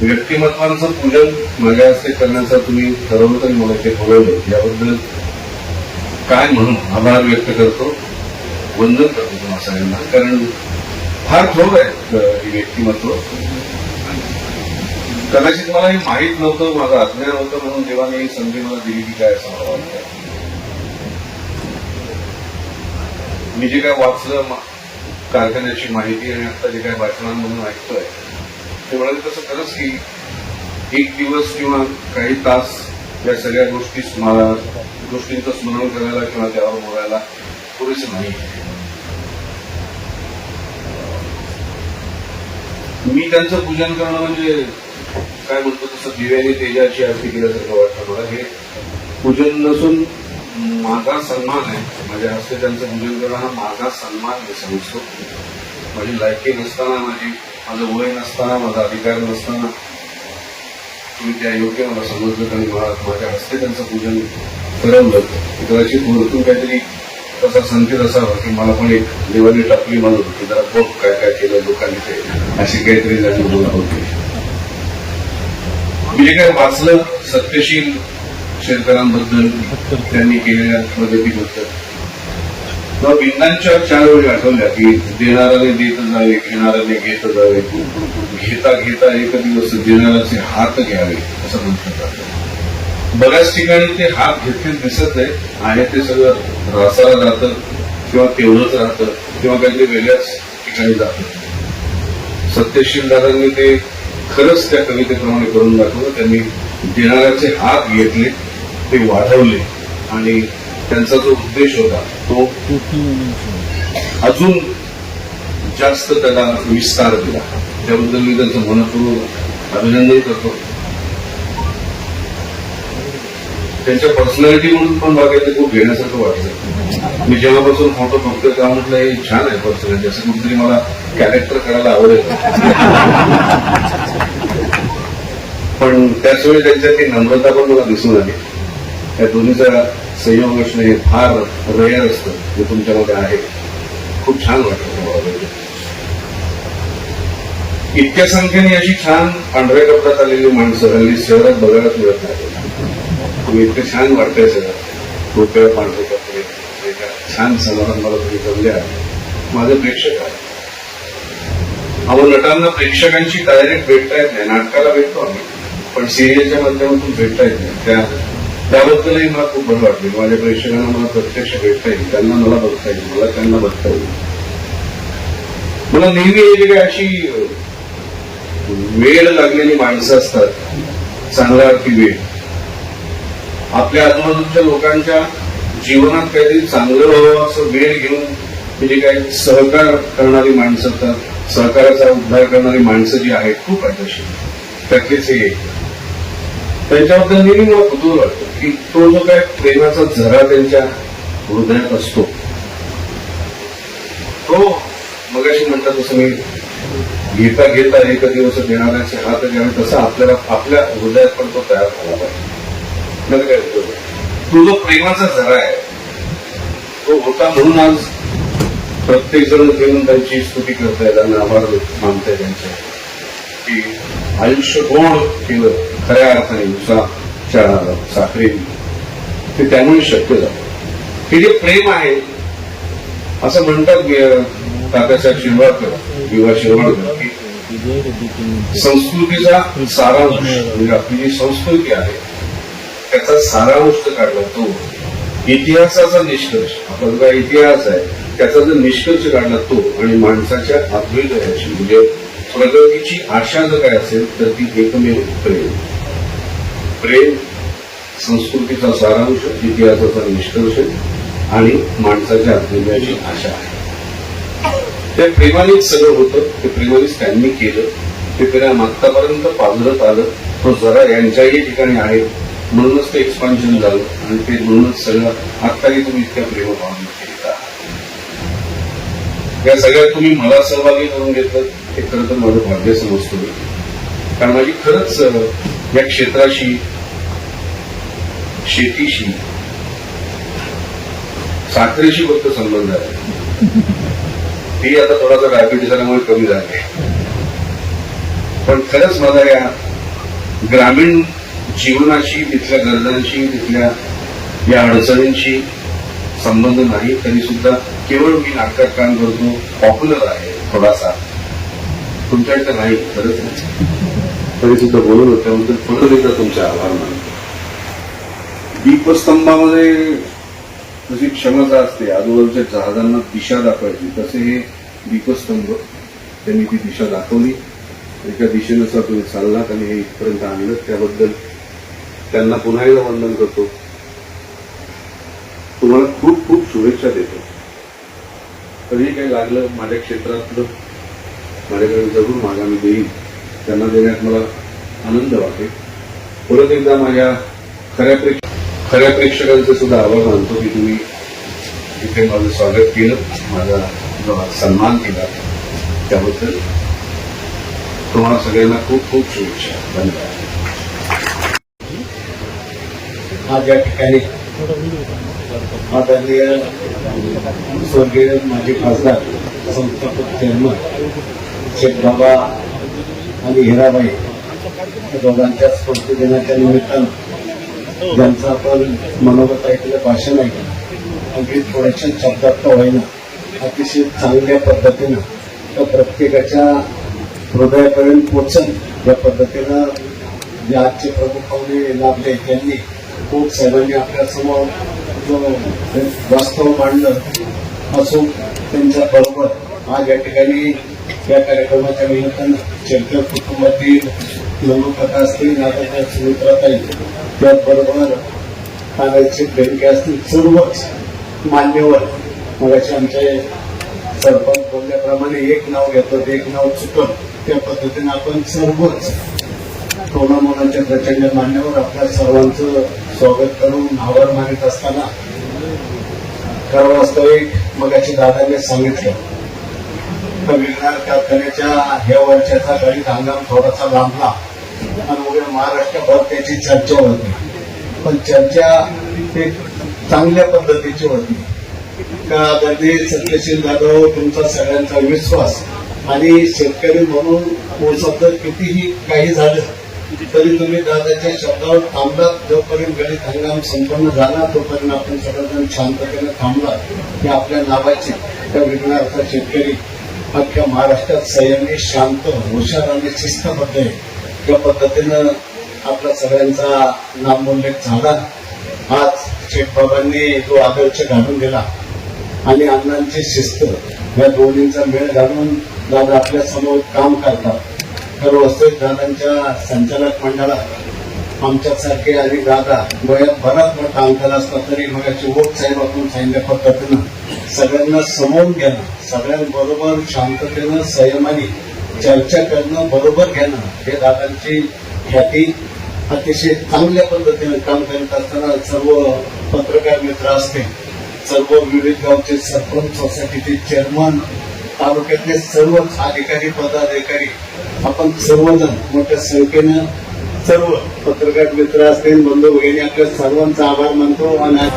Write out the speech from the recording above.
व्यक्तिमत्वांचं पूजन माझ्या हस्ते करण्याचं तुम्ही ठरवलं तरी मला ते बोलवलं याबद्दल काय म्हणून आभार व्यक्त करतो? वंदन करतो तुम्हाला सगळ्यांना कारण फार थोर आहे व्यक्तिमत्व. कदाचित मला हे माहीत नव्हतं माझं अज्ञान होतं म्हणून देवाने ही संधी मला दिली की काय असं मला वाटतं. मी जे काय वाचलं कारखान्याची माहिती आणि आता जे काय वाचनांमधून ऐकतोय ते म्हणाले तसं खरंच की एक दिवस किंवा काही तास या सगळ्या गोष्टी मला गोष्टींचं स्मरण करायला किंवा त्यावर बोलायला पुरेसं नाही मी त्यांचं पूजन करणं म्हणजे काय म्हणतो तसं दिव्याने तेजाची आरती केल्यासारखं वाटतं मला. हे पूजन नसून माझा सन्मान आहे. माझ्या हस्ते त्यांचं पूजन करणं हा माझा सन्मान मी समजतो. माझी लायकी नसताना माझी माझं वय नसताना माझा अधिकार नसताना तुम्ही त्या योग्य मला समजलं आणि मला माझ्या हस्ते त्यांचं पूजन करवलं. कदाचित वरतून काहीतरी तसा संकेत असावा की मला पण एक देवाने टाकली म्हणून की जरा बघ काय काय केलं लोकांनी ते. अशी काहीतरी जाणीव बोला होती. मी जे काय वाचलं सत्यशील शेतकऱ्यांबद्दल त्यांनी केलेल्या प्रगतीबद्दल. किंवा बिंदांच्या चार वेळी आठवल्या की देणाऱ्याने देत जावे घेणाऱ्याने घेत जावे. घेता घेता एक दिवस देणाऱ्याचे हात घ्यावे असं म्हटलं बऱ्याच ठिकाणी ते हात घेतले दिसत आहे आणि ते सगळं रासाला जातं किंवा तेवढंच राहतं किंवा काहीतरी वेगळ्याच ठिकाणी जातं. सत्यशील दादांनी ते खरंच त्या कवितेप्रमाणे करून दाखवलं. त्यांनी देणाऱ्याचे हात घेतले ते वाढवले आणि त्यांचा जो उद्देश होता तो अजून जास्त त्याला विस्तार दिला. त्याबद्दल मी त्यांचं मनपूर्वक अभिनंदन करतो. त्यांच्या पर्सनॅलिटी म्हणून पण बघायचं खूप घेण्यासारखं वाटतं. मी जेव्हापासून फोटो बघतो तेव्हा म्हटलं हे छान आहे पर्सनॅलिटी असं कुठेतरी मला कॅरेक्टर करायला आवडेल. पण त्याच वेळी त्यांच्यात ती नम्रता पण मला दिसून आली. त्या दोन्हीचा संयोग असणं हे फार रेअर असतं. जे तुमच्यामध्ये आहे. खूप छान वाटतं इतक्या संख्येने अशी छान पांढऱ्या कपड्यात आलेली माणसं हल्ली शहरात बघायलाच मिळत नाही तुम्ही इतकं छान वाटतंय सगळं. खूप वेळ तुम्ही एका छान समारंभाला तुम्ही जमल्या आहात माझे प्रेक्षक आहे. अहो नटांना प्रेक्षकांची डायरेक्ट भेटता येत नाही. नाटकाला भेटतो आम्ही. पण सिरियलच्या माध्यमातून भेटता येत नाही. त्या त्याबद्दलही मला खूप बरं वाटले माझ्या प्रेक्षकांना मला प्रत्यक्ष भेटता येईल. त्यांना मला बघता येईल. मला त्यांना बघता येईल. मला नेहमी हे काही अशी वेळ लागलेली माणसं असतात. चांगल्या अर्थी वेळ. आपल्या आजूबाजूच्या लोकांच्या जीवनात काहीतरी चांगलं व्हावं असं वेळ घेऊन म्हणजे काही सहकार करणारी माणसं तर सहकाराचा उद्धार करणारी माणसं जी आहेत खूप आहेत. अशी त्यातलीच हे त्यांच्याबद्दल नेहमी मला कुतूहल वाटतं की तो जो काय प्रेमाचा झरा त्यांच्या हृदयात असतो तो मगाशी म्हणतात तसं मी घेता घेता एक दिवस देणाऱ्याचे हात घ्यावे तसा आपल्याला आपल्या हृदयात पण तो तयार झाला पाहिजे. काय तो जो प्रेमाचा झरा आहे तो होता म्हणून आज प्रत्येक जण घेऊन त्यांची स्तुती करताय आणि आभार मानताय त्यांच्या. की आयुष्य गोड केलं खऱ्या अर्थाने उसाच्या साखरेने ते त्यामुळे शक्य झालं. हे जे प्रेम आहे असं म्हणतात वि- शिरवाडकर विवा शिरवाडकर संस्कृतीचा सारांश म्हणजे आपली जी संस्कृती आहे त्याचा सारांश काढला तो इतिहासाचा निष्कर्ष आपण जो इतिहास आहे त्याचा जो निष्कर्ष काढला तो आणि माणसाच्या अभ्युदयाची म्हणजे प्रगतीची आशा जर काय असेल तर ती एकमेव प्रेम. प्रेम संस्कृतीचा सारांश इतिहासाचा निष्कर्ष आणि माणसाच्या अभ्युदयाची आशा आहे. त्या प्रेमानेच सगळं होतं ते प्रेमानेच त्यांनी केलं ते प्रेम आतापर्यंत पाजरत आलं तो जरा यांच्याही ठिकाणी आहे म्हणूनच ते एक्सपान्शन झालं. आणि ते म्हणूनच सगळं आत्ताही तुम्ही इतक्या प्रेमभावने केलेला आहात. या सगळ्यात तुम्ही मला सहभागी करून घेतलं हे खरं तर माझं भाग्य समजतो कारण माझी खरंच या क्षेत्राशी शेतीशी साखरेशी फक्त संबंध आहे. ती आता थोडासा डायबिटीस आल्यामुळे कमी झाली पण खरंच माझा या ग्रामीण जीवनाशी तिथल्या गरजांशी तिथल्या या अडचणींशी संबंध नाही तरी सुद्धा केवळ मी नाटकात काम करतो पॉप्युलर आहे थोडासा. तुमच्याकडे नाही खरंच नाही. तरी सुद्धा बोलत होत त्याबद्दल परत एकदा तुमचे आभार मानतो दीपस्तंभामध्ये जशी क्षमता असते आजूबाजूच्या जहाजांना दिशा दाखवायची तसे हे दीपस्तंभ त्यांनी ती दिशा दाखवली. एका दिशेनुसार तुम्ही चाललात आणि हे इथपर्यंत आणलं. त्याबद्दल त्यांना पुन्हा एकदा वंदन करतो. तुम्हाला खूप खूप शुभेच्छा देतो. कधी काही लागलं माझ्या क्षेत्रातलं माझ्याकडे जरूर मागा मी देईन. त्यांना देण्यात मला आनंद वाटेल. परत एकदा माझ्या खऱ्या प्रेक्ष खऱ्या प्रेक्षकांचे सुद्धा आभार मानतो की तुम्ही इथे माझं स्वागत केलं माझा सन्मान केला त्याबद्दल तुम्हाला सगळ्यांना खूप खूप शुभेच्छा. धन्यवाद. आज या ठिकाणी आदरणीय स्वर्गीय माजी खासदार संस्थापक चेअरमन शेख बाबा आणि हिराबाई या दोघांच्या स्फूर्ती दिनाच्या निमित्तानं ज्यांचं आपण मनोगत ऐकलं भाषण ऐकलं अगदी थोड्याशा शब्दात होईना अतिशय चांगल्या पद्धतीनं त्या प्रत्येकाच्या हृदयापर्यंत पोचन या पद्धतीनं जे आजचे प्रमुख पाहुणे लाभले त्यांनी खूप साहेबांनी आपल्यासमोर जो वास्तव मांडलं असून त्यांच्या बरोबर. आज या ठिकाणी या कार्यक्रमाच्या निमित्तानं शेतकरी कुटुंबातील लघुकथा असतील नाटकाच्या सुमित्राताई त्याचबरोबर कानाचे बेंके असतील सर्वच मान्यवर. मगाशी आमचे सरपंच बोलल्याप्रमाणे एक नाव घेतो एक नाव चुकत. त्या पद्धतीने आपण सर्वच कोणा मुलांच्या प्रचंड मान्यवर आपल्या सर्वांचं स्वागत करून आभार मानित असताना खरं वास्तविक मगाची दादाने सांगितलं. तर कारखान्याच्या या वर्षाचा गणित हंगाम थोडासा लांबला आणि उद्या महाराष्ट्रभर त्याची चर्चा होती पण चर्चा एक चांगल्या पद्धतीची होती का आदरणीय सत्यशील जाधव तुमचा सगळ्यांचा विश्वास आणि शेतकरी म्हणून शब्द कितीही काही झालं तरी तुम्ही दादाच्या शब्दावर थांबलात जोपर्यंत गणित हंगाम संपन्न झाला तोपर्यंत आपण सगळेजण शांततेने थांबला की आपल्या नावाची त्या विघ्नार्थ शेतकरी अख्ख्या महाराष्ट्रात संयमी शांत हुशार आणि शिस्तबद्ध आहे. त्या पद्धतीनं आपला सगळ्यांचा नामोल्लेख झाला. आज शेठबाबांनी तो आदर्श घालून दिला. आणि अण्णांची शिस्त या दोन्हींचा मेळ घालून दादा आपल्यासमोर काम करतात. तर वास्तविक दादांच्या संचालक मंडळात आमच्यासारखे आणि दादा वयात बराच मोठा अंतर असला तरी मग ओट साहेब आपण सांगितल्या पद्धतीनं. सगळ्यांना समोर घेणं सगळ्यांबरोबर शांततेनं संयमाने चर्चा करणं बरोबर घेणं हे दादांची ख्याती अतिशय चांगल्या पद्धतीनं काम करत असताना सर्व पत्रकार मित्र असतील सर्व विविध गावचे सरपंच सोसायटीचे चेअरमन तालुक्यातले सर्वच अधिकारी पदाधिकारी आपण सर्वजण मोठ्या संख्येनं सर्व पत्रकार मित्र असतील बंधू भगिनी आपल्या सर्वांचा आभार मानतो आणि